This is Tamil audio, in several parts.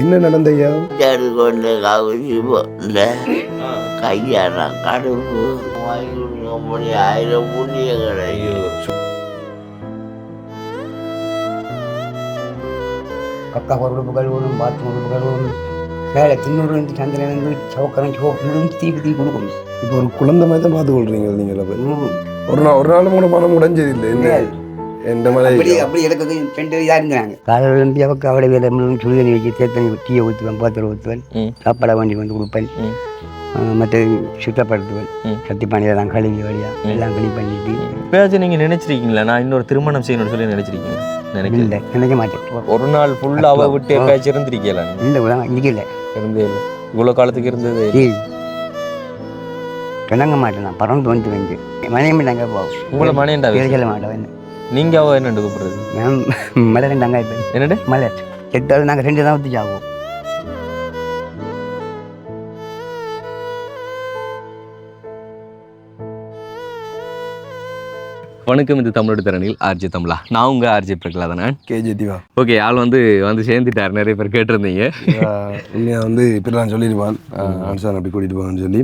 என்ன நடந்தையா? சரி கொண்டு கவிச்சு கையாட கடுப்பு. வாங்கி ஆயிரம் புண்ணிய கிடையும் கக்கா உறுப்பு கழுவணும் பாத்ரூம் உறுப்பு கழுவணும் வேலை தின்னூறு வந்து சந்திரன் வந்து சவுக்கரம் சோப்பு தீப்பு தீ கொடுக்கணும் இப்போ ஒரு குழந்தை மாதிரி தான் பார்த்து கொள்றீங்க நீங்கள். ஒரு நாள் ஒரு நாள் கூட பணம் முடிஞ்சது இல்லை? என்ன எந்த மாதிரி அப்படி எடுக்கிறது ரெண்டு இதாக இருந்தாங்க காலையில் இருந்து அவக்கு அவளை வேலை சுடுதண்ணி வச்சு தேத்தண்ணி டீயை ஊற்றுவேன் பாத்திரம் ஊற்றுவேன். சாப்பாடை வண்டி வந்து கொடுப்பேன். மற்ற சுத்தப்படுத்துவேன். ம். சத்தி பாண்டியெல்லாம் கழுவி வழியா எல்லாம் களி பண்ணிட்டு. எப்பயாச்சும் நீங்க நினைச்சிருக்கீங்களா? நான் இன்னொரு திருமணம் செய்யணும்னு சொல்லி நினைச்சிருக்கீங்க. நினைக்கல. நினைக்க மாட்டேன். ஒரு நாள் ஃபுல்லா அவ விட்டு எப்பயாச்சும் இருந்திருக்கீங்களா இல்லை இல்லை. இருந்தே இல்லை. இவ்வளவு காலத்துக்கு இருந்தது கிணங்க மாட்டேன் நான். பறந்து வந்து வந்து. மனைவி நாங்கள் போவோம் உங்களை மனையண்டா பேர் சொல்ல மாட்டேன். நீங்க அவ என்னண்டு கூப்பிடுறது? மலை ரெண்டாங்க இப்போ. என்னண்டு? மலை செத்தாலும் நாங்கள் ரெண்டு தான் ஊற்றி சாவோம் வணக்கம் இது தமிழோட திறனில் ஆர்ஜி தமிழா. நான் உங்க R G Prahaladanan K G Diva okay ஆள் வந்து வந்து சேர்ந்துட்டார். நிறைய பேர் கேட்டிருந்தீங்க. உண்மையாக வந்து இப்படி நான் சொல்லிடுவான் அனுசான் அப்படி கூட்டிகிட்டு போகணும்னு சொல்லி.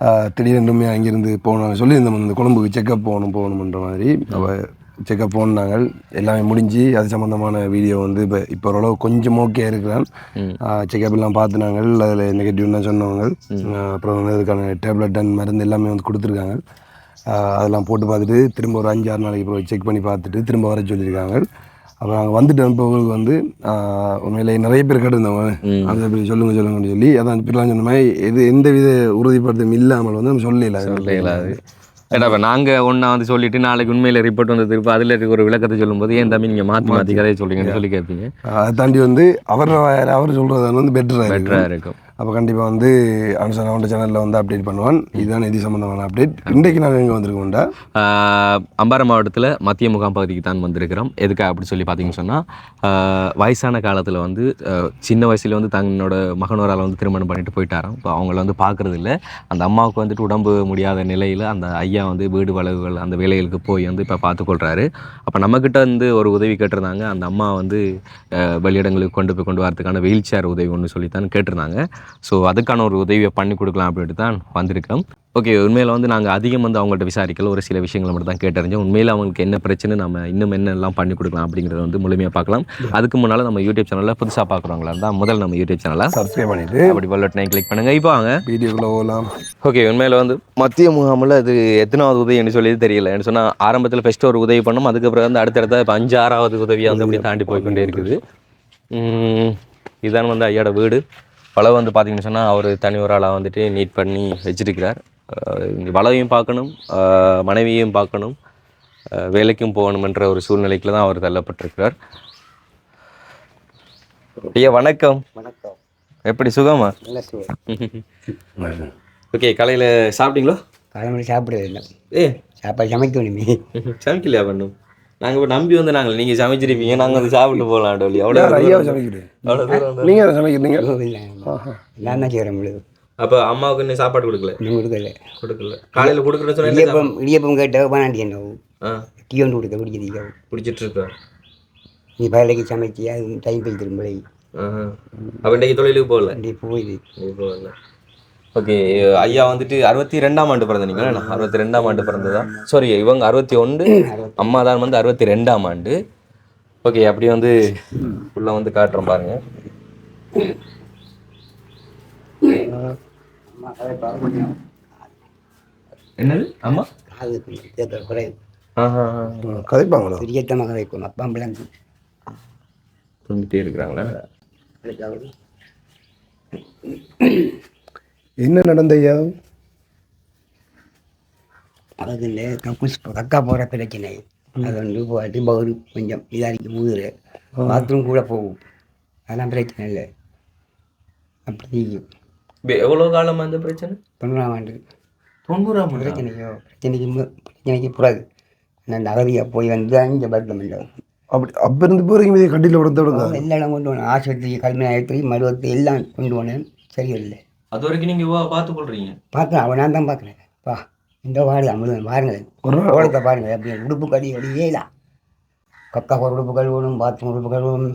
ம். ஆஹ் திடீர்னு உண்மையாக அங்கேருந்து போகணும் சொல்லியிருந்தோம் இந்த கொழும்புக்கு செக்கப் போகணும் போகணுன்ற மாதிரி. அவள் செக்கப் போனாங்க. எல்லாமே முடிஞ்சு அது சம்மந்தமான வீடியோ வந்து இப்போ இப்போ ஓரளவு கொஞ்சம் ஓகே இருக்கிறான். செக்கப் எல்லாம் பார்த்துனாங்க. அதில் நெகட்டிவ்னா சொன்னவங்க. அப்புறம் வந்து அதுக்கான டேப்லெட் அண்ட் மருந்து எல்லாமே வந்து கொடுத்துருக்காங்க. அதெல்லாம் போட்டு பார்த்துட்டு திரும்ப ஒரு அஞ்சு ஆறு நாளைக்கு அப்புறம் செக் பண்ணி பார்த்துட்டு திரும்ப வர சொல்லியிருக்காங்க. அப்புறம் அங்கே வந்துட்டு அனுப்பவங்களுக்கு வந்து உண்மையிலே நிறைய பேர் கேட்டிருந்தவங்க. ம். அந்த இப்படி சொல்லுங்க சொல்லுங்கன்னு சொல்லி அதான் இப்படிலாம் சொன்ன மாதிரி எது எந்த வித உறுதிப்படுத்தும் இல்லாமல் வந்து நம்ம சொல்லல சொல்லல அது. ஏடா இப்போ நாங்கள் ஒன்றா வந்து சொல்லிட்டு நாளைக்கு உண்மையில் ரிப்போர்ட் வந்து திருப்பி அதில் இருக்க ஒரு விளக்கத்தை சொல்லும்போது ஏன் தம்பி நீங்கள் மாற்றி மாற்றி கதையை சொல்றீங்கன்னு சொல்லி கேட்பீங்க அதை தாண்டி வந்து அவர் அவர் சொல்கிறது வந்து பெட்டராக பெட்டராக இருக்கும். அப்போ கண்டிப்பாக வந்து அனுசன் அவன் சேனலில் வந்து அப்டேட் பண்ணுவான். இதுதான் நிதி சம்மந்தமான அப்டேட் இன்றைக்கு நாங்கள் எங்கே வந்திருக்கோம்டா ஆஹ் அம்பாறை மாவட்டத்தில் மத்திய முகாம் பகுதிக்கு தான் வந்திருக்கிறோம். எதுக்கு அப்படி சொல்லி பார்த்தீங்கன்னு சொன்னால் வயசான காலத்தில் வந்து சின்ன வயசுல வந்து தன்னோட மகனோரால் வந்து திருமணம் பண்ணிட்டு போயிட்டாராம். இப்போ அவங்கள வந்து பார்க்குறது இல்லை. அந்த அம்மாவுக்கு வந்துட்டு உடம்பு முடியாத நிலையில் அந்த ஐயா வந்து வீடு வளவுகள் அந்த வேலைகளுக்கு போய் வந்து இப்போ பார்த்துக்கொள்கிறாரு அப்போ நம்மக்கிட்ட வந்து ஒரு உதவி கேட்டிருந்தாங்க. அந்த அம்மா வந்து வெளியிடங்களுக்கு கொண்டு போய் கொண்டு வரதுக்கான வீல் சேர் உதவி ஒன்று சொல்லித்தான் கேட்டிருந்தாங்க. ஸோ அதுக்கான ஒரு உதவியை பண்ணி கொடுக்கலாம் அப்படின்ட்டு தான் வந்திருக்கோம் ஓகே உண்மையில் வந்து நாங்கள் அதிகம் வந்து அவங்கள்ட்ட விசாரிக்கல. ஒரு சில விஷயங்களை மட்டும் தான் கேட்டறிஞ்சோம். உண்மையில் அவங்களுக்கு என்ன பிரச்சனை நம்ம இன்னும் என்னெல்லாம் பண்ணி கொடுக்கலாம் அப்படிங்கிறத வந்து முழுமையாக பார்க்கலாம். அதுக்கு முன்னால் நம்ம யூடியூப் சேனலில் புதுசாக பார்க்குறவங்களா இருந்தால் முதல்ல நம்ம யூடியூப் சேனலை சப்ஸ்கிரைப் பண்ணிவிட்டு அப்படி பல்லட்னை கிளிக் பண்ணுங்க. இப்போ வாங்க. வீடியோக்குள்ளே போகலாம். ஓகே உண்மையில் வந்து மத்திய முகாமில் அது எத்தனாவது உதவின்னு சொல்லி தெரியல. என்ன சொன்னால் ஆரம்பத்தில் ஃபஸ்ட்டு ஒரு உதவி பண்ணோம். அதுக்கப்புறம் வந்து அடுத்தடுத்த இப்போ அஞ்சு ஆறாவது உதவியாக வந்து அப்படி தாண்டி போய்க்கொண்டே இருக்குது. இதுதான் வந்து ஐயோட வீடு. வளவு வந்து பார்த்தீங்கன்னு சொன்னால் அவர் தனி ஒரு ஆளாக வந்துட்டு நீட் பண்ணி வச்சிருக்கிறார். வளவையும் பார்க்கணும் மனைவியையும் பார்க்கணும் வேலைக்கும் போகணுமென்ற ஒரு சூழ்நிலைக்குள்ள தான் அவர் தள்ளப்பட்டிருக்கிறார். ஐயா வணக்கம். வணக்கம். எப்படி சுகமா? ஓகே காலையில் சாப்பிட்டீங்களோ? காலமணி சாப்பிடுறது இல்லை. ஏ? சாப்பாடு சமைக்கணுமே சமைக்கலையா பண்ணும் நாங்கள் இப்போ நம்பி வந்து நாங்கள் நீங்கள் சமைச்சிருப்பீங்க நாங்கள் வந்து சாப்பிட்டு போகலாம் டோலி. அவ்வளோ ஐயாவை சமைக்கிறேன் நீங்கள் அதை சமைக்கிறீங்க? நான் தான் செய்கிறேன் உங்களுக்கு அப்போ அம்மாவுக்கு இன்னும் சாப்பாடு கொடுக்கல? இன்னும் கொடுக்கல. கொடுக்கல. காலையில் கொடுக்குறேன்னு சொன்னா என்ன இடியப்பம் இடியப்பம் கேட்ட பனாண்டி என்ன ஆ. டீ ஒன்று கொடுக்க குடிக்கிறீங்க பிடிச்சிட்டு இருக்கேன் நீ வேலைக்கு சமைச்சி அது டைம் போய் திரும்பலை அப்போ இன்றைக்கு தொழிலுக்கு போகல? அப்படி போயிது போகல. ஓகே ஐயா வந்துட்டு அறுபத்தி ரெண்டாம் ஆண்டு பிறந்த நீங்கள் அறுபத்தி ரெண்டாம் ஆண்டு பிறந்ததா? சாரி இவங்க அறுபத்தி ஒன்று அம்மா தான் வந்து அறுபத்தி ரெண்டாம் ஆண்டு. ஓகே அப்படி வந்து உள்ள வந்து காட்டுறோம் பாருங்க. என்னது? அம்மா? கதைப்பாங்களோ? பெரியத்தமாக வைக்கணும் அப்பா பிள்ளைங்க தூங்கிட்டே இருக்கிறாங்களா? என்ன நடந்தையா அது இந்த கக்கூஸ் கக்கா போகிற பிரச்சனை. அது வந்து போட்டு பவுரு கொஞ்சம் இதாரிக்கு ஊதுரு பாத்ரூம் கூட போகும். அதெல்லாம் பிரச்சனை இல்லை. அப்படி எவ்வளோ காலமா இந்த பிரச்சனை? தொண்ணூறாம் ஆண்டு. தொண்ணூறாம் பிரச்சனையோ பிரச்சனைக்கு பிரச்சனைக்கு பிறகு. நான் அந்த அகதியாக போய் வந்து அங்கே பர்த்தம் இல்லை அப்படி அப்போ இருந்து போகிறீங்க கட்டியில் விட விடுங்க எல்லா இடம் கொண்டு போனேன். ஆஸ்பத்திரி கல்விநாயகத்திரி மருவத்தை எல்லாம் கொண்டு போனேன். சரியில்லை அது வரைக்கும் நீங்க வா- பார்த்து கொள்றீங்க பார்க்கலாம் அவன் நான் தான் பார்க்குறேன். பா இந்த வாடு அமுதன் பாருங்களேன் ஒரு ஓடத்தை பாருங்கள் அப்படி உடுப்பு கடி அடி ஏலா கக்கா ஒரு உடுப்பு கழுவணும் பாத்ரூம் உடுப்பு கழுவணும்.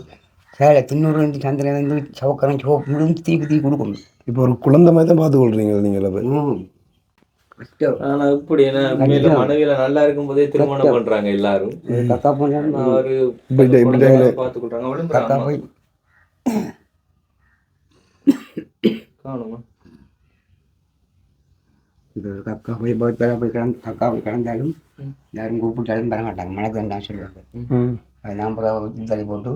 சேலை தின்னூறு வந்து சந்திரன் வந்து சவக்கரம் சோப்பு முடிஞ்சு தீக்கு தீ கொடுக்கணும் இப்போ ஒரு குழந்தை மாதிரி தான் பார்த்து கொள்றீங்க நீங்கள் ம். ஆனா இப்படி மனைவியில நல்லா இருக்கும் போதே திருமணம் பண்றாங்க எல்லாரும். கக்கா போனாலும் அவரு இப்படி இப்படி டைம்ல பார்த்து கொள்றாங்க கக்கா விழுந்துறாங்க போய் காணுமா இந்த கக்கா போய் போய் பேர போய் கிடந்து அக்கா போய் கிடந்தாலும் யாரும் கூப்பிட்டாலும் பெற மாட்டாங்க மழை தான் சொல்லுவாங்க அதெல்லாம் அது அப்புறம் தலை போட்டு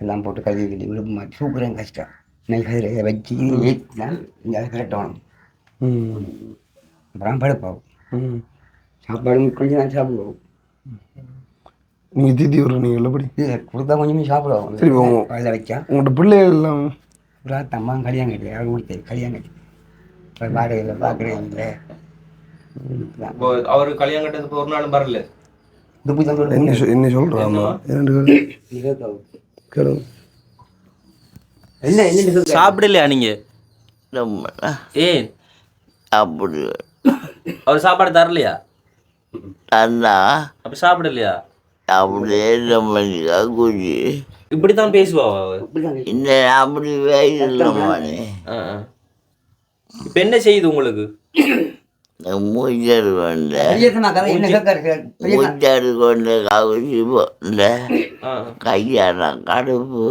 எல்லாம் போட்டு கழுவி கட்டி விழுப்பு மாற்றி சூப்பரம் கஷ்டம் நெய் வச்சு ஏற்றினால் இங்கே கரெக்டாகணும் அப்புறம் படுப்பாகும் சாப்பாடு கொஞ்சம் நான் சாப்பிடுவோம் நீங்கள் தீத்தி விட்றீங்க எப்படி கொடுத்தா கொஞ்சமே சாப்பிடுவோம் சரி, உங்க- அதில் வச்சா உங்கள்கிட்ட பிள்ளைகள் எல்லாம் தம்மா கல்யாணம் கட்டி அவர் கொடுத்தது கல்யாணம் கட்டி இப்போ வாடகையில் பார்க்குறேன் அவரு கல்யாணம் கட்டதுக்கு ஒரு நாளும் வரல. என்ன சொ- என்ன சொல்கிறாமா இரண்டு கேளு கேளு. என்ன என்ன சொல்லு சாப்பிடலையா நீங்க? நம்ம ஏன்? அப்படி அவர் சாப்பாடு தரலையா? அண்ணா அப்ப சாப்பிடலையா? அப்படியே நம்ம குஜி இப்படித்தான் பேசுவா இந்த அப்படி வேலைமானே ஆ, ஆ. இப்ப என்ன செய்யுது உங்களுக்கு? மூச்சர் கொண்ட மூச்சர் கொண்ட கவுசி போல ஆ, ஆ. கையானா கடுப்பு.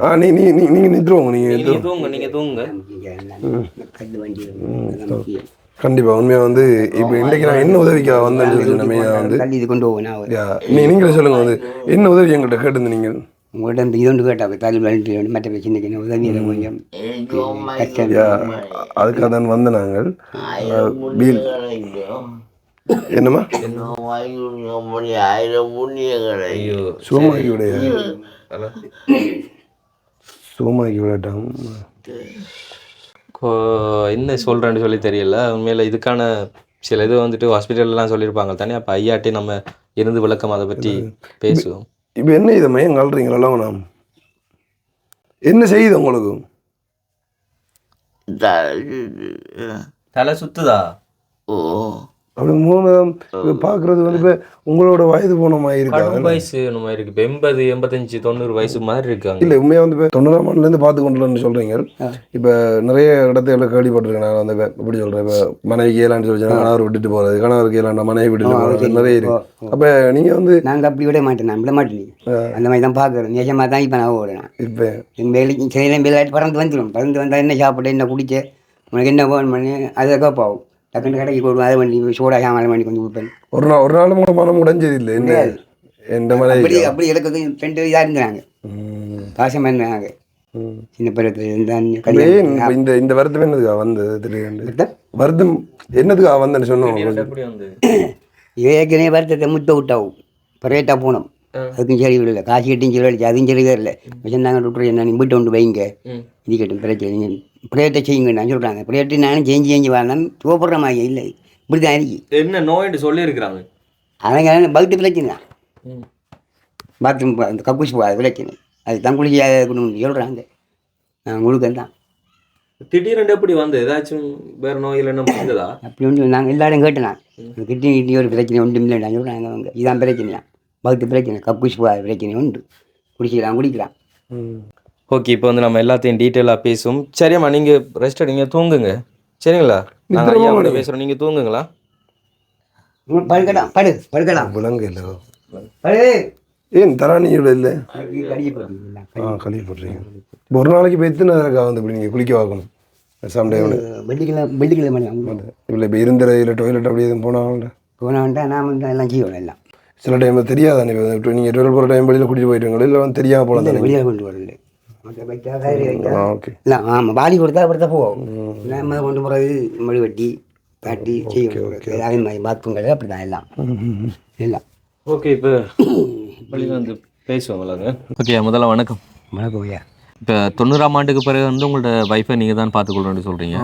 ஆ நீ நீ நீ நீங்கள் நீங்கள் நீங்க தூங்க நீங்க தூங்க கண்டிப்பாக உண்மையாக வந்து இப்போ இன்றைக்கு நான் என்ன உதவிக்காக வந்தேன்னு சொல்லி நம்ம வந்து இது கொண்டு நீ நீங்களே சொல்லுங்க வந்து என்ன உதவி எங்கிட்ட கேட்டிருந்து நீங்கள்? உங்கள்கிட்ட இந்த இது ஒன்று கேட்டா தல் வண்டி மற்ற சின்ன சின்ன உதவி கொஞ்சம் அதுக்காக தான் வந்த நாங்கள் கிடைக்கும் என்னம்மா? சுகமாக்கி விடைய ஹலோ. சுகமாக்கி விடட்டாம். என்ன சொல்றேன்னு சொல்லி தெரியல. உண்மையில இதுக்கான சில இது வந்துட்டு ஹாஸ்பிட்டல்லாம் சொல்லியிருப்பாங்க தானே. அப்போ ஐயாட்டி நம்ம இருந்து விளக்கம் அதை பற்றி பேசுவோம். இப்போ என்ன இதை மையம் கல்றீங்களா நாம் என்ன செய்யுது உங்களுக்கு? தலை சுத்துதா? ஓ. அப்படி மூணு இப்போ பார்க்குறது வந்து இப்போ உங்களோட வயது போன மாதிரி இருக்காங்க கடும் வயசு நம்ம இருக்கு? இப்போ எண்பது எண்பத்தஞ்சு தொண்ணூறு வயசு மாதிரி இருக்காங்க இல்லை உண்மையாக வந்து இப்போ தொண்ணூறாம் ஆண்டுலேருந்து பார்த்து கொண்டுலன்னு சொல்கிறீங்க இப்போ நிறைய இடத்துல கேள்விப்பட்டிருக்கேன் நான் வந்து இப்ப எப்படி சொல்கிறேன் இப்போ மனைவிக்கு ஏலான்னு சொல்லி கணவர் விட்டுட்டு போகிறது கணவருக்கு ஏலாண்டா மனைவி விட்டுட்டு போகிறது நிறைய இருக்கு. அப்போ நீங்கள் வந்து நாங்கள் அப்படி விட மாட்டேன் நான் விட மாட்டேன் அந்த மாதிரி தான் பார்க்குறேன் நிஜமாக தான் இப்போ நான் ஓடுறேன். இப்போ என் வேலைக்கு சில வேலையாட்டு பறந்து வந்துடும் பறந்து வந்தால் என்ன சாப்பிட்டு என்ன குடிச்சு உனக்கு என்ன ஃபோன் பண்ணி அதை கேட்பாவும் டக்குன்னு கடைக்கு போடுவோம் அதை பண்ணி சூடாக சாமான் பண்ணி கொஞ்சம் கொடுப்பேன் ஒரு நாள் ஒரு நாள் கூட மனம் உடைஞ்சது இல்லை என்ன எந்த அப்படி மனைவி அப்படி எனக்கு ரெண்டு இதாக இருந்தாங்க ம். பாசமாக இருந்தாங்க ம். சின்ன பருவத்தில் இப்ப இந்த இந்த வருத்தம் என்னதுக்கா வந்தது? திடீர்னு வருத்தம்? என்னதுக்கா வந்தேன்னு சொன்னோம். வந்து ஏற்கனவே வருத்தத்தை முத்த விட்டாவும். பரேட்டாக போனோம். அதுக்கும் சரி விடல. காசு கட்டியும் சரி வலிச்சு அதுவும் சரி வரல சொன்னாங்க டாக்டர் என்ன நீ வீட்டை கொண்டு வைங்க. இது கட்டும் பிரச்சனை நீங்கள் ப்ரேட்டை செய்யுங்க நான் சொல்கிறாங்க ப்ரேட்டு நானும் செஞ்சு செஞ்சு வரணும் தூப்படுற மாதிரி இல்லை. இப்படி தான் இருக்கு. என்ன நோய்னு சொல்லியிருக்கிறாங்க. அவங்க பகுத்து பிரச்சனை. பாத்ரூம் அந்த கக்கூஸ் போகாத பிரச்சனை அது தான் குளிக்க சொல்கிறாங்க நான் முழுக்க தான். திடீரென்று எப்படி வந்து ஏதாச்சும் வேற நோய் இல்லைன்னா வந்ததா அப்படி ஒன்று நாங்கள் எல்லாரும் கேட்டேன் கிட்னி கிட்னி ஒரு பிரச்சனை ஒன்றும் இல்லைடா சொல்கிறாங்க அவங்க. இதான் பிரச்சனையா? பகுத்து பிரச்சனை. கக்கூஸ் போகாத பிரச்சனை உண்டு. குடிக்கலாம். குடிக்கலாம் ஓகே இப்போ வந்து நம்ம எல்லாத்தையும் டீட்டெயிலாக பேசுவோம். சரியாம்மா நீங்கள் ரெஸ்ட் எடுங்க தூங்குங்க. சரிங்களா? நாங்கள் ஐயா கூட பேசுகிறோம் நீங்கள் தூங்குங்களா? படுக்கலாம் படு படுக்கலாம் விலங்கு இல்லை ஏன் தராணியோட இல்லை? ஆ கழுவி போடுறீங்க ஒரு நாளைக்கு இப்போ எத்தனை நேரம் வந்து இப்படி நீங்கள் குளிக்க வைக்கணும் சம்டைம் வெள்ளிக்கிழமை வெள்ளிக்கிழமை மணி இல்லை இப்போ இருந்த இல்லை டாய்லெட் அப்படி எதுவும் போனாங்கல்ல போனவன்ட்டா நான் வந்து எல்லாம் செய்வோம் எல்லாம். சில டைம் தெரியாதானே நீங்கள் டுவெல் போகிற டைம் வெளியில் கூட்டிட்டு போயிட்டுங்களா இல்லை வந்து தெரியாமல் போகலாம் தானே? வெளியே கொண்டு வரல இல்லை ஆமாம் பாடி கொடுத்தா அப்படித்தான் போவோம். நம்ம கொண்டு போகிறது மொழி வெட்டி காட்டி செய்வோம் அதே மாதிரி பாத்ரூம்கள் அப்படி தான் எல்லாம் எல்லாம். ஓகே இப்போ வந்து பேசுவோம் ஓகே முதல்ல வணக்கம். வணக்கம் ஐயா. இப்போ தொண்ணூறாம் ஆண்டுக்கு பிறகு வந்து உங்களோட ஒய்ஃபை நீங்கள் தான் பார்த்துக்கொள்ளணும்னு சொல்கிறீங்க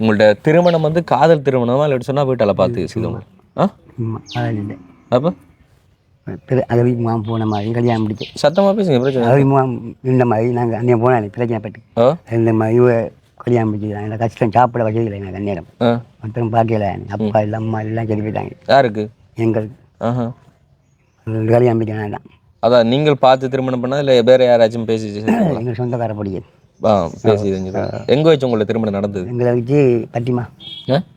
உங்களோட திருமணம் வந்து காதல் திருமணமா இல்லை சொன்னால் வீட்டால் பார்த்து செய்தவங்க? ஆ? அப்போ? அகவி முகாம் போன மாதிரி கல்யாணம் முடிச்சு சத்தமாக பேசுங்க பிரச்சனை அகவி முகாம் இந்த மாதிரி நாங்கள் அன்னைய போனாலே பிரச்சனைப்பட்டு ஆ? இந்த மாதிரி கல்யாணம் முடிச்சு எனக்கு கஷ்டம் சாப்பிட வகையில் எனக்கு அந்நேரம். மொத்தம் பார்க்கல அப்பா இல்லை அம்மா எல்லாம் சரி போயிட்டாங்க. யாருக்கு? எங்கள். ஆஹா. கல்யாணம் முடிக்க வேண்டாம் அதான் நீங்கள் பார்த்து திருமணம் பண்ணா இல்லை வேற யாராச்சும் பேசி செஞ்சாங்களா? எங்கள் சொந்தக்கார படிக்க ஆ பேசி எங்க வச்சு உங்களுக்கு திருமணம் நடந்தது? எங்களை வச்சு பட்டிமா?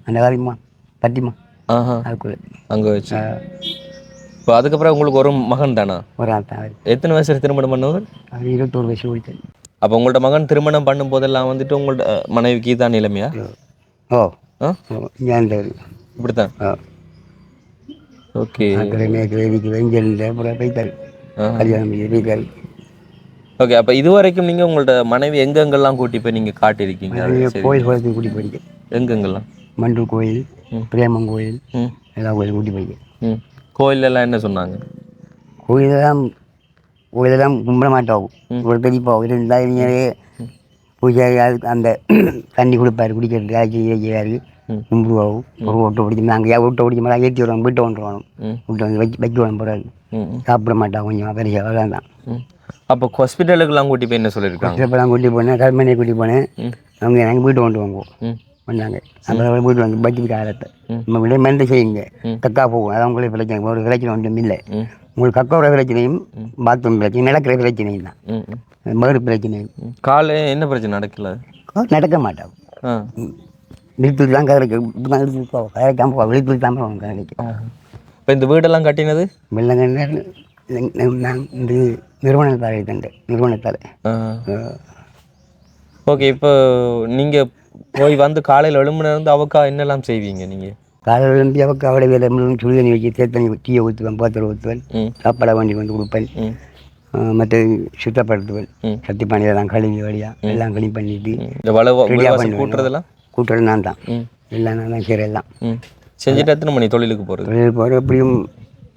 அந்த காரியமா பட்டிமா. ஆஹா. அதுக்குள்ள. அங்க வச்சு. இப்போ அதுக்கப்புறம் உங்களுக்கு ஒரு மகன் தானா? ஒரு எத்தனை வயசுல திருமணம் பண்ணவர் அவர் இருபத்தோரு வயசு ஓடித்தல் அப்போ உங்கள்ட்ட மகன் திருமணம் பண்ணும் போதெல்லாம் வந்துட்டு உங்கள்ட்ட மனைவிக்கு தான் நிலைமையா? ஓ. இப்படித்தான்? ஓகே. ஓகே அப்போ இது வரைக்கும் நீங்கள் உங்கள்ட்ட மனைவி எங்கெங்கெல்லாம் கூட்டி போய் நீங்கள் காட்டியிருக்கீங்க. கோயில் குளத்துக்கு கூட்டி போயிருக்கு எங்கெங்கெல்லாம்? மண்டூர் கோயில் பிரேமம் கோயில் எல்லா கோயிலும் கூட்டி போயிருக்கு ம். கோயிலெல்லாம் என்ன சொன்னாங்க? கோயிலெல்லாம் கோயிலெல்லாம் கும்பிட மாட்டோம். ஒரு தெளிப்போம் இருந்தால் நீங்களே பூஜை அதுக்கு அந்த தண்ணி கொடுப்பாரு குடிக்கிறதுக்கு ஆக்கி வைக்கிறாரு கும்பிடுவோம். ஒரு ஓட்டை பிடிச்சி நாங்கள் ஓட்டை பிடிச்ச மாதிரி ஏற்றி விடுவோம் வீட்டை கொண்டு வரணும். வீட்டை வந்து வைக்க வைக்க வேணும் போகிறாரு சாப்பிட மாட்டான் கொஞ்சம் பெரிய ம். அப்போ ஹாஸ்பிட்டலுக்கெல்லாம் கூட்டி போய் என்ன சொல்லியிருக்காங்க? சிறப்பெல்லாம் கூட்டி போனேன் கருமனையை கூட்டி போனேன். அவங்க எனக்கு வீட்டை கொண்டு வாங்குவோம் வந்தாங்க அப்புறம் வீட்டு வந்து பட்ஜெட் காலத்தை. நம்ம விட மென்று செய்யுங்க. கக்கா போகும் அதான் உங்களுக்கு பிரச்சனை ஒரு பிரச்சனை ஒன்றும் இல்லை. உங்களுக்கு கக்கோட பிரச்சனையும் பாத்ரூம் பிரச்சனையும் நடக்கிற பிரச்சனையும் தான். மறு பிரச்சனையும். காலை என்ன பிரச்சனை நடக்கல? நடக்க மாட்டாங்க ஆ. விழுத்து தான் போவோம் கதைக்காம போவோம். விழுத்து தான் போவோம் கதைக்கு இப்போ இந்த வீடெல்லாம் கட்டினது? வெள்ளங்க நான் இந்த நிறுவனத்தாரை தண்டு நிறுவனத்தால் ஓகே இப்போ நீங்கள் போய் வந்து காலையில் எழும்புனது அவக்கா என்னெல்லாம் செய்வீங்க நீங்கள் காலையில் எழும்பி அவக்கு அவளை வேலை முழுவதும் சுடு தண்ணி வச்சு தேத்தண்ணி டீயை ஊற்றுவேன் பாத்திரம் ஊற்றுவேன் சாப்பாடை வண்டி வந்து கொடுப்பேன். ம். மற்றது சுத்தப்படுத்துவேன். சத்தி பானை எல்லாம் கழுவி வழியாக எல்லாம் க்ளீன் பண்ணிட்டு கூட்டுறதெல்லாம்? கூட்டுறது நான் தான். எல்லாம் நான் தான் செய்கிறேன் எல்லாம். செஞ்சுட்டு எத்தனை மணி தொழிலுக்கு போகிறது தொழில் போகிற எப்படியும்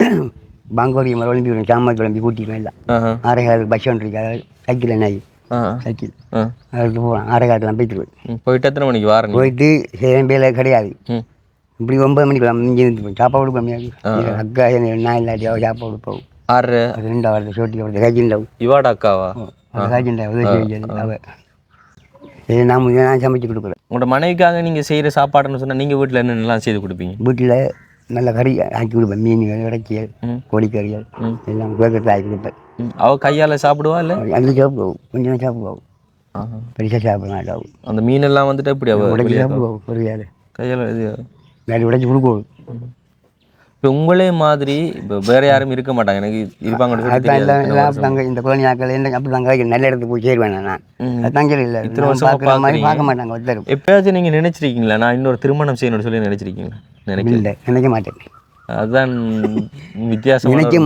பாங்கோடி மரம் வரும் சாமான் கிளம்பி கூட்டிடுவேன் எல்லாம். ஆரைகாலுக்கு பஸ் ஒன்று இருக்கு அதாவது சைக்கிள் என்ன சைக்கிள் அதுக்கு போவேன் ஆரைகாட்டுலாம் போய்த்துருவேன் ம் போயிட்டு எத்தனை மணிக்கு வாரீங்க போயிட்டு வேலை கிடையாது. இப்படி ஒன்பது மணிக்கு போய் சாப்பாடு கம்மியாது அக்கா நான் இல்லாட்டி அவள் சாப்பாடு போகும் ஆறு அது ரெண்டு வருது சோட்டி வருது காய்ச்சிண்டாவு இவாட அக்காவா? அது காய்ச்சிண்டாவு அவள் சரி நான் நான் சமைச்சு கொடுக்குறேன் உங்களோட மனைவிக்காக நீங்கள் செய்கிற சாப்பாடுன்னு சொன்னால் நீங்கள் வீட்டில் என்னென்னலாம் செய்து கொடுப்பீங்க? வீட்டில் நல்ல கறி ஆக்கி கொடுப்பேன். மீன் இறச்சியல் ம். கோழிக்கறியல் எல்லாம் கேட்கறது ஆக்கி கொடுப்பேன். அவள் கையால் சாப்பிடுவா இல்லை? அந்த சாப்பிடுவோம் கொஞ்சம் சாப்பிடுவோம் பெருசாக சாப்பிட மாட்டாவும் அந்த மீனெல்லாம் வந்துட்டு எப்படி அவ உடச்சி சாப்பிடுவோம் பொரியால் கையால் இது வேறு உடச்சி கொடுக்குவோம் இப்போ உங்களே மாதிரி இப்போ வேற யாரும் இருக்க மாட்டாங்க. எனக்கு வருஷம். அப்படிதாங்க இந்த குழந்தையாக்கள் அப்படி தாங்க நல்ல இடத்துக்கு போய் சேருவேன் நான். அதுதான் இல்லை இத்தனை வருஷமா பார்க்குற மாதிரி. பார்க்க மாட்டாங்க ஒருத்தர். எப்பயாச்சும் நீங்கள் நினைச்சிருக்கீங்களா? நான் இன்னொரு திருமணம் செய்யணும்னு சொல்லி நினைச்சிருக்கீங்களா? நினைக்கல. நினைக்க மாட்டேன். அதுதான் வித்தியாசமான நினைக்க.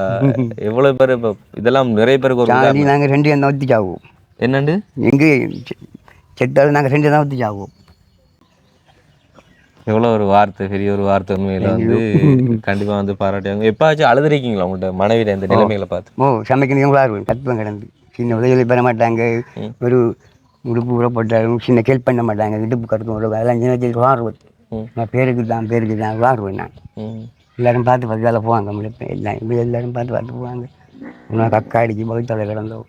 அஹ், எவ்வளவு பேர் இப்போ இதெல்லாம் நிறைய பேருக்கு ஒரு. நாங்கள் ரெண்டு தான் ஒத்தி சாகுவோம் என்னண்டு? எங்கே செத்தாலும் நாங்கள் ரெண்டு தான் ஒத்தி சாகுவோம் எவ்வளோ ஒரு வார்த்தை பெரிய ஒரு வார்த்தை உண்மையில வந்து கண்டிப்பா வந்து பாராட்டுவாங்க. எப்பாச்சும் அழுதுருக்கீங்களா உங்கள்கிட்ட மனைவியில இந்த நிலைமைகளை பார்த்து? ஓ சமைக்கணும் விளாடுவேன் கத்துவேன் கிடந்து. சின்ன உதவி பெற மாட்டாங்க. ஒரு உடுப்பு கூட போட்டாலும் சின்ன கேள்வி பண்ண மாட்டாங்க. இடுப்பு கட்டுக்கும் ஒரு அதெல்லாம் சின்ன விளாடுவேன் ம். நான் பேருக்கு தான் பேருக்கு தான். விளாடுவேன் நான். எல்லாரும் பார்த்து பார்த்து வேலை போவாங்க. முடிப்பேன் எல்லாம் இப்படி எல்லாரும் பார்த்து பார்த்து போவாங்க. உனக்கு அக்கா அடிச்சு பகுத்தால கிடந்தோம்.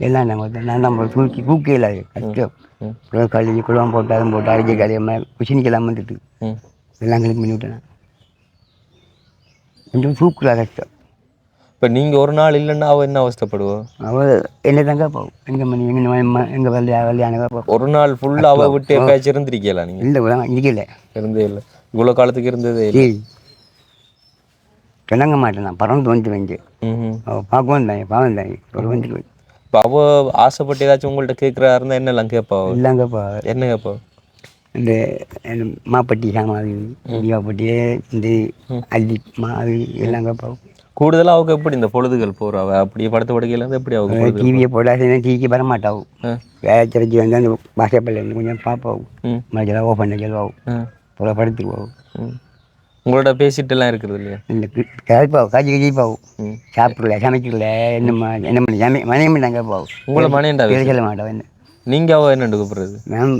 எல்லாம் நாங்கள் நான் நம்ம தூக்கி தூக்கி இல்லை கஷ்டம். அப்புறம் கழுவி குளம் போட்டு அதுவும் போட்டு அரைச்சி கழியாமல் குச்சினிக்கெல்லாம் வந்துட்டு ம். எல்லாம் கிளம்பி பண்ணி விட்டேன். கொஞ்சம் தூக்குல கஷ்டம். இப்ப நீங்க ஒரு நாள் இல்லைன்னா அவ என்ன அவஸ்தைப்படுவோம் அவள் என்ன தாங்க போகும் எங்கள் மணி எங்கள் எங்கள் வெள்ளையா வெள்ளையான பார்ப்போம் ஒரு நாள் ஃபுல்லா அவ விட்டு எப்பயாச்சும் இருந்திருக்கீங்களா நீங்க? இல்லை இருக்கல இருந்தே இல்லை. இவ்வளவு காலத்துக்கு இருந்ததே இல்லை. கிணங்க மாட்டேன் நான். பறந்து வந்து வந்து. அவள் பார்க்கவும் தான் பாவம் தான். ஒரு வந்து இப்ப அவ ஆசைப்பட்டு ஏதாச்சும் உங்கள்ட்ட கேட்கறா இருந்தா என்னெல்லாம் கேட்பா அவ? இல்லைங்கப்பா என்ன கேட்பா இந்த மாப்பட்டி சாமான் இடியாப்பட்டி இந்த அள்ளி மா அது எல்லாங்கப்பா கூடுதலா அவங்க எப்படி இந்த பொழுதுகள் போறா அவ அப்படியே படுத்த படுக்கையில இருந்து எப்படி அவங்க டிவியை போட்டால் டிவிக்கு வர மாட்டாவும் ஆ. வேலைச்சிறச்சி வந்து அந்த வாசப்பல்ல கொஞ்சம் பார்ப்பாவும் ம். மறுபடியும் ஓப்பன் சொல்லுவாவும் ஆ. போல படுத்துக்குவோம் ம். உங்களோட பேசிட்டு எல்லாம் இருக்கிறது இல்லையா? இந்த கேட்பாவும் காய்ச்சி கழிப்பாவும் ம். சாப்பிடல சமைக்கல என்னம்மா என்ன பண்ணி சமை மனைவி நாங்கள் போவோம் உங்களை மனையண்டா சொல்ல மாட்டோம் என்ன? நீங்க அவ என்னண்டு கூப்பிடுறது? நான்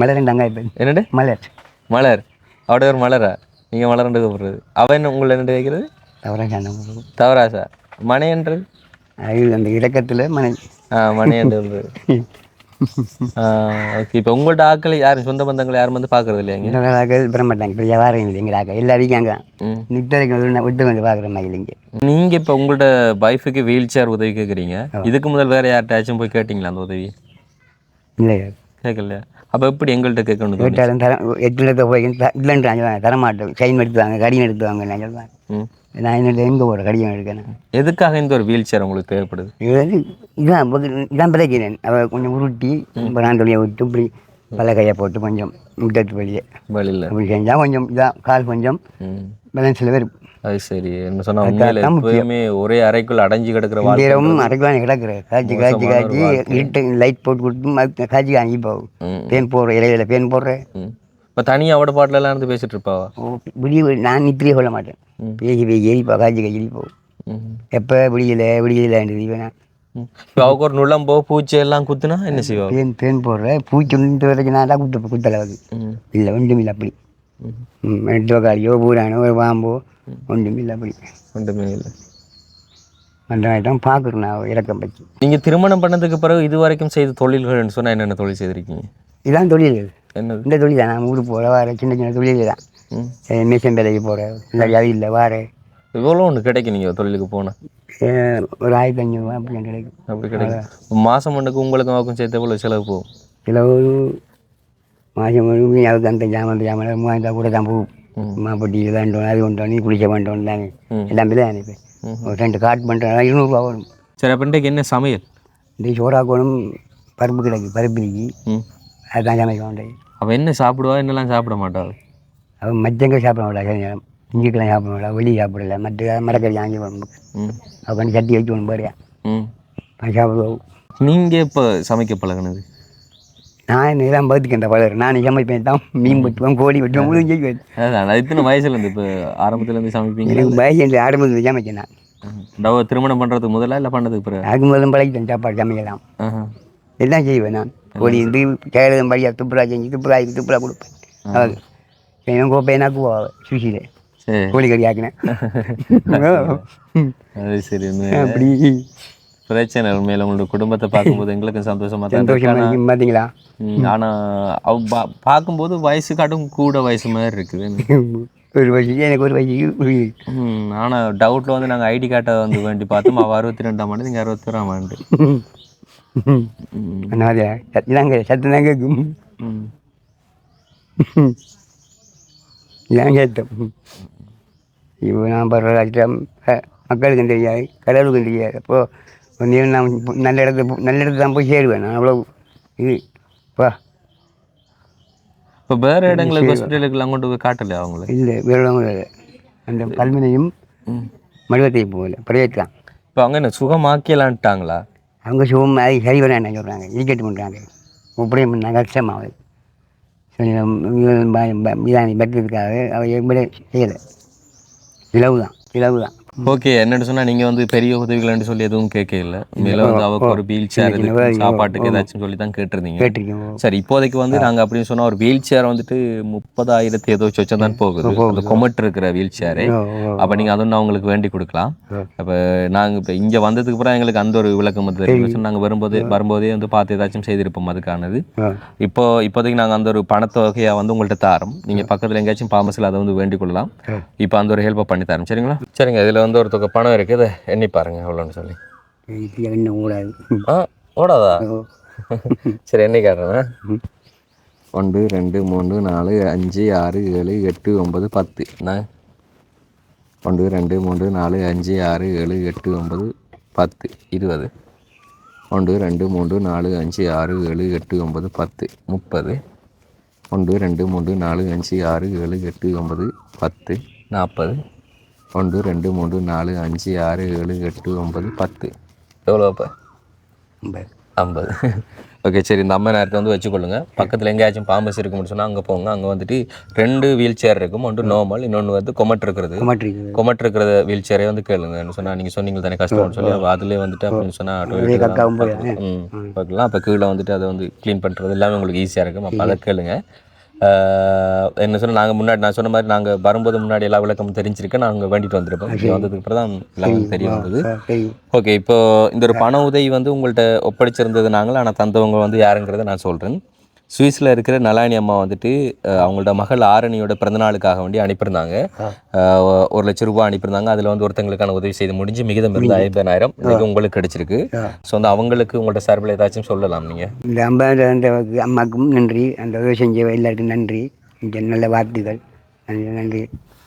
மலரண்டாங்க இப்போ என்னண்டு மலர். மலர். அவட ஒரு மலரா? நீங்க மலர்ண்டு கூப்பிடுறது. அவ என்ன உங்களை என்னண்டு கேட்கறது தவறாக சொன்ன தவறாசா மனையன்றது அது அந்த இலக்கத்தில் மனை ஆ மனையன்றது ஓகே இப்போ உங்கள்ட்ட ஆட்கள் யாரும் சொந்த பந்தங்கள் யாரும் வந்து பார்க்கறது இல்லையாங்க இந்த வேலைகள் பெற மாட்டாங்க. இப்போ வியாபாரம் இல்லை எங்கள் ஆக்கள் எல்லாருக்கும் அங்கே ம். நித்தரைக்கு விட்டு வந்து பார்க்குற மாதிரி இல்லைங்க. நீங்க இப்போ உங்கள்ட்ட வைஃபுக்கு வீல் சேர் உதவி கேட்குறீங்க இதுக்கு முதல் வேற யார்கிட்டயாச்சும் போய் கேட்டிங்களா அந்த உதவி? இல்லை. கேட்கலையா அப்போ எப்படி எங்கள்கிட்ட கேட்கணும்? கேட்டாலும் தர எட்டு போய் இல்லைன்றாங்க. தரமாட்டோம். சைன் எடுத்துவாங்க கடியம் எடுத்துவாங்க சொல்லுவேன் ம். நான் என்ன எங்கே போகிறேன் கடியம் எடுக்கணும் எதுக்காக இந்த ஒரு வீல் சேர் உங்களுக்கு தேவைப்படுது? இது இதான் இதான் பிரச்சனை. அவள் கொஞ்சம் உருட்டி இப்போ நான் விட்டு இப்படி பல கையை போட்டு கொஞ்சம் முட்டத்து வெளியே. வழியில் அப்படி செஞ்சால் கொஞ்சம் இதான் கால் கொஞ்சம் பேலன்ஸில் வரும். அது சரி. என்ன சொன்னா உண்மையில அதான் முக்கியம். எப்பயுமே ஒரே அறைக்குள்ள அடைஞ்சு கிடக்குற நேரமும் அரைக்குவானே கிடக்குற. காய்ச்சி காய்ச்சி ஒரு காய்ச்சி. இருட்டு லைட் போட்டு கொடுத்து காய்ச்சி காஞ்சி போகும். பேன் போடுற இலையில பேன் போடுறேன் இப்போ தனியாக அவட பாட்டில எல்லாம் இருந்து பேசிட்டு இருப்பாவா? விடிய நான் நித்திரியே சொல்ல மாட்டேன். பேசி பேசி காய்ச்சி காய்ச்சி போகும் எப்போ விடியல விடியலான்றது இவன் இப்போ அவக்கு ஒரு நுழம்போ பூச்சி எல்லாம் குத்துனா என்ன செய்வா பேன் பேன் போடுற பூச்சி ஒன்று வரைக்கும் நான் தான் குத்து குத்தளவுக்கு ம் இல்லை ஒன்றும் இல்லை அப்படி மெட்டுவக்காளியோ பூரானோ ஒரு பாம்போ ஒன்றும் இல்லை அப்படி ஒன்றுமே இல்லை அந்த தான் பார்க்குறேன் நான் இறக்கம் வச்சு நீங்கள் திருமணம் பண்ணதுக்கு பிறகு இது வரைக்கும் செய்த தொழில்கள்னு சொன்னா என்னென்ன தொழில் செய்திருக்கீங்க இதான் தொழில் என்னது இந்த தொழில் தான் நான் ஊருக்கு போகிற வார சின்ன சின்ன தொழில் தான் ம் அஹ் மேசன் வேலைக்கு போகிறேன் இல்லாட்டி அது இல்லை வாரேன் எவ்வளோ ஒன்று கிடைக்கும் நீங்கள் தொழிலுக்கு போனால் ஒரு ஆயிரத்தி அஞ்சூறுவா அப்படி கிடைக்கும். அப்படி கிடைக்கும். மாதம் ஒன்றுக்கு உங்களுக்கும் அவக்கும் சேர்த்து எவ்வளோ செலவு போகும்? சில ஒரு மாதம் ஒரு அதுக்கு அந்த ஜாமான் ஜாமான் மூவாயிரம் கூட தான் போகும். மாப்பட்டி வேண்டும் அது கொண்டு நீ குளிச்ச வேண்டும் தானே. எல்லாமே தான் அனுப்பேன் ரெண்டு காட் பண்ணுறேன் இருநூறுவா வரும். சரி அப்போ இன்றைக்கு என்ன சமையல்? இந்த சோறாக்கணும் பருப்பு கிடக்கு பருப்பு இருக்கு அதுதான் சமைக்க வேண்டாம் அவள் என்ன சாப்பிடுவா? என்னெல்லாம் சாப்பிட மாட்டாள் அவன் மத்தியங்க சாப்பிட மாட்டா இஞ்சிக்கெல்லாம் சாப்பிட மாட்டா வெளியே சாப்பிடல. மற்ற மரக்கறி வாங்கி அவன் சட்டி வச்சு ஒன்று ம். அவன் சாப்பிடுவோம் நீங்கள் இப்போ சமைக்க பழகுனது? நான் இதெல்லாம் பார்த்துக்கின்ற பலர் நான் சமைப்பேன் தான் மீன் வெட்டுவேன் கோழி வெட்டுவேன் முழு செய்வேன் அதான் அது இத்தனை வயசுலேருந்து இப்போ ஆரம்பத்துலேருந்து சமைப்பீங்களா எனக்கு வயசு ஆரம்பத்தில் சமைச்சேன் நான். டவ திருமணம் பண்ணுறதுக்கு முதல்ல இல்லை பண்ணதுக்கு பிறகு? அதுக்கு முதல்ல பழகிட்டேன் சாப்பாடு சமைக்கலாம். எல்லாம் செய்வேன் நான். கோழி இருந்து கேரளம் படியா துப்புரா செஞ்சு துப்புரா துப்புரா கொடுப்பேன். அவள் செய்வேன் கோப்பையனா கூவா சுசியில் சரி கோழி கறி ஆக்கினேன் அது சரி அப்படி பிரச்சனை உண்மையில உங்களோட குடும்பத்தை பார்க்கும்போது எங்களுக்கும் சந்தோஷமா தான் பார்த்தீங்களா ஆனா அவ பார்க்கும்போது வயசு காட்டும் கூட வயசு மாதிரி இருக்குது ஒரு வயசு எனக்கு ஒரு வயசு ஒரு ம், ஆனா டவுட்ல வந்து நாங்க ஐடி கார்டை வந்து வேண்டி பார்த்தோம் அவ அறுபத்தி ரெண்டாம் ஆண்டு நீங்க அறுபத்தி ஓராம் ஆண்டு அண்ணாதே சத்து தாங்க சத்து தாங்க கேட்கும் ம். இதான் கேட்டோம் இப்போ நான் படுற கஷ்டம் மக்களுக்கும் தெரியாது கடவுளுக்கும் தெரியாது அப்போது நீ நான் நல்ல இடத்துல போ- நல்ல இடத்துல தான் போய் சேருவேன் நான் அவ்வளோ இது பா இப்ப வேற இடங்களுக்கு ஹாஸ்பிட்டலுக்குலாம் கொண்டு போய் காட்டலையா அவங்கள இல்லை வேற இல்லை அந்த கல்வினையும் ம். மடுவத்தையும் போகல பிரைவேட் தான் இப்போ அவங்க என்ன சுகமாக்கலான்ட்டாங்களா அவங்க சுகம் சரி வர என்ன சொல்கிறாங்க இடிக்கெட்டு பண்ணுறாங்க இப்படியும் பண்ணாங்க கஷ்டமாகுது இதானி பெற்றதுக்காக அவர் எப்படி செய்யலை. இலவு தான் இலவு தான் ஓகே என்னன்னு சொன்னா நீங்க வந்து பெரிய உதவிகள்னு சொல்லி எதுவும் கேட்க இல்ல மேல வந்து அவக்கு ஒரு வீல் சேர் சாப்பாட்டுக்கு ஏதாச்சும் சொல்லி தான் கேட்டிருந்தீங்க. சரி இப்போதைக்கு வந்து நாங்க அப்படின்னு சொன்னா ஒரு வீல் சேர் வந்துட்டு முப்பதாயிரத்தி ஏதோ சொச்சம் தான் போகுது. அந்த கொமட் இருக்கிற வீல் சேரு. அப்ப நீங்க அது ஒன்று அவங்களுக்கு வேண்டி கொடுக்கலாம். அப்ப நாங்க இப்ப இங்க வந்ததுக்கு அப்புறம் எங்களுக்கு அந்த ஒரு விளக்கம் வந்து நாங்க வரும்போது வரும்போதே வந்து பார்த்து ஏதாச்சும் செய்திருப்போம் அதுக்கானது. இப்போ இப்போதைக்கு நாங்க அந்த ஒரு பணத்தொகையை வந்து உங்கள்ட்ட தாரோம். நீங்க பக்கத்துல எங்கேயாச்சும் பாமஸில் அதை வந்து வேண்டிக் கொள்ளலாம். இப்போ அந்த ஒரு ஹெல்ப்பை பண்ணி தரோம். சரிங்களா? சரிங்க இதுல வந்து ஒரு தொகை பணம் இருக்கு இதை எண்ணி பாருங்க எவ்வளோன்னு சொல்லி. இது என்ன கூடாது ஆ ஓடாதா? சரி எண்ணி காட்டுறேன் ஒன்று ரெண்டு மூணு நாலு அஞ்சு ஆறு ஏழு எட்டு ஒன்பது பத்து. நான் ஒன்று ரெண்டு மூன்று நாலு அஞ்சு ஆறு ஏழு எட்டு ஒன்பது பத்து. இருபது. ஒன்று ரெண்டு மூன்று நாலு அஞ்சு ஆறு ஏழு எட்டு ஒன்பது பத்து. முப்பது. ஒன்று ரெண்டு மூன்று நாலு அஞ்சு ஆறு ஏழு எட்டு ஒன்பது பத்து. நாற்பது. ஒன்று ரெண்டு மூன்று நாலு அஞ்சு ஆறு ஏழு எட்டு ஒன்பது பத்து. எவ்வளோ அப்போ? ஐம்பது. ஓகே சரி இந்த அம்மா நேரத்தை வந்து வச்சுக்கொள்ளுங்க. பக்கத்தில் எங்கேயாச்சும் பாம்பஸ் இருக்கும்னு சொன்னால் அங்கே போங்க. அங்கே வந்துட்டு ரெண்டு வீல் சேர் இருக்கும். ஒன்று நார்மல் இன்னொன்று வந்து கொமட் இருக்கிறது. கொமட் இருக்கிற வீல் சேரே வந்து கேளுங்க சொன்னா நீங்க சொன்னீங்க தானே கஷ்டம்னு சொல்லி அதுலயே வந்துட்டு அப்படின்னு சொன்னா அப்படியே கக்காவும் போய், ம். பார்க்கலாம். அப்போ கீழே வந்துட்டு அதை வந்து க்ளீன் பண்றது எல்லாமே உங்களுக்கு ஈஸியா இருக்கும். அப்போ அதை கேளுங்க. என்ன சொன்னால் நாங்கள் முன்னாடி நான் சொன்ன மாதிரி நாங்கள் வரும்போது முன்னாடி எல்லா விளக்கமும் தெரிஞ்சிருக்கேன் நாங்கள் வேண்டிட்டு வந்திருப்போம் இங்கே வந்ததுக்கு அப்புறம் தான் எல்லாமே தெரிய வந்தது. ஓகே இப்போ இந்த ஒரு பண உதவி வந்து உங்கள்கிட்ட ஒப்படைச்சிருந்தது நாங்கள்? ஆனால் தந்தவங்க வந்து யாருங்கிறத நான் சொல்கிறேன் சுவிஸில் இருக்கிற நலானி அம்மா வந்துட்டு அவங்களோட மகள் ஆரணியோட பிறந்தநாளுக்காக வேண்டி அனுப்பியிருந்தாங்க. ஒரு லட்சம் ரூபாய் அனுப்பியிருந்தாங்க. அதில் வந்து ஒருத்தங்களுக்கான உதவி செய்து முடிஞ்சு மிகுதம் இருந்து ஐம்பதாயிரம் இன்னைக்கு உங்களுக்கு கிடைச்சிருக்கு. ஸோ வந்து அவங்களுக்கு உங்கள்ட்ட சார்பில் ஏதாச்சும் சொல்லலாம் நீங்கள் இந்த ஐம்பது அந்த அம்மாவுக்கும் நன்றி. அந்த உதவி செஞ்ச எல்லாருக்கும் நன்றி. இந்த நல்ல வார்த்தைகள். நன்றி.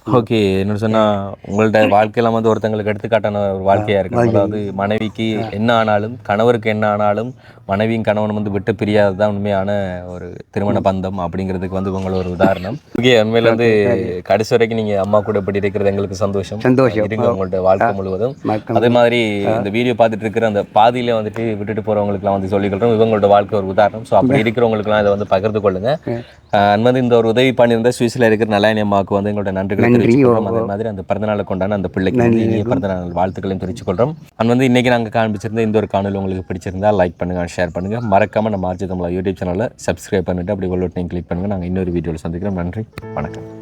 ஓகே என்ன சொன்னா உங்கள்ட்ட வாழ்க்கையெல்லாம் வந்து ஒருத்தங்களுக்கு எடுத்துக்காட்டான ஒரு வாழ்க்கையா இருக்கு. அதாவது மனைவிக்கு என்ன ஆனாலும் கணவருக்கு என்ன ஆனாலும் மனைவியும் கணவனும் வந்து விட்டு பிரியாததான் உண்மையான ஒரு திருமண பந்தம் அப்படிங்கிறதுக்கு வந்து உங்கள ஒரு உதாரணம். ஓகே உண்மையில வந்து கடைசி வரைக்கும் நீங்க அம்மா கூட இப்படி இருக்கிறது எங்களுக்கு சந்தோஷம். சந்தோஷம். இருங்க உங்கள்ட்ட வாழ்க்கை முழுவதும். அதே மாதிரி இந்த வீடியோ பார்த்துட்டு இருக்கிற அந்த பாதியில வந்துட்டு விட்டுட்டு போறவங்களுக்குலாம் வந்து சொல்லிக்கிறோம் இவங்களோட வாழ்க்கை ஒரு உதாரணம். ஸோ அப்படி இருக்கிறவங்களுக்குலாம் இதை வந்து பகிர்ந்து கொள்ளுங்க. வந்து இந்த ஒரு உதவி பண்ணியிருந்த சுவிஸ்ல இருக்கிற நலாயனி அம்மாவுக்கு வந்து எங்களோட நன்றிகளை நன்றி. அதே மாதிரி அந்த பிறந்தநாளை கொண்டான அந்த பிள்ளைக்கு இனிய பிறந்தநாள் வாழ்த்துக்களையும் தெரிவிச்சுக்கொள்றோம். அண்ட் வந்து இன்னைக்கு நாங்கள் காண்பிச்சிருந்த இந்த ஒரு காணொலி உங்களுக்கு பிடிச்சிருந்தா லைக் பண்ணுங்க ஷேர் பண்ணுங்க. மறக்காம நம்ம ஆர்ஜி தமிழா யூடியூப் சேனலை சப்ஸ்கிரைப் பண்ணிட்டு அப்படி ஒல்லோட்டையும் கிளிக் பண்ணுங்க. நாங்கள் இன்னொரு வீடியோவில் சந்திக்கிறோம். நன்றி. வணக்கம்.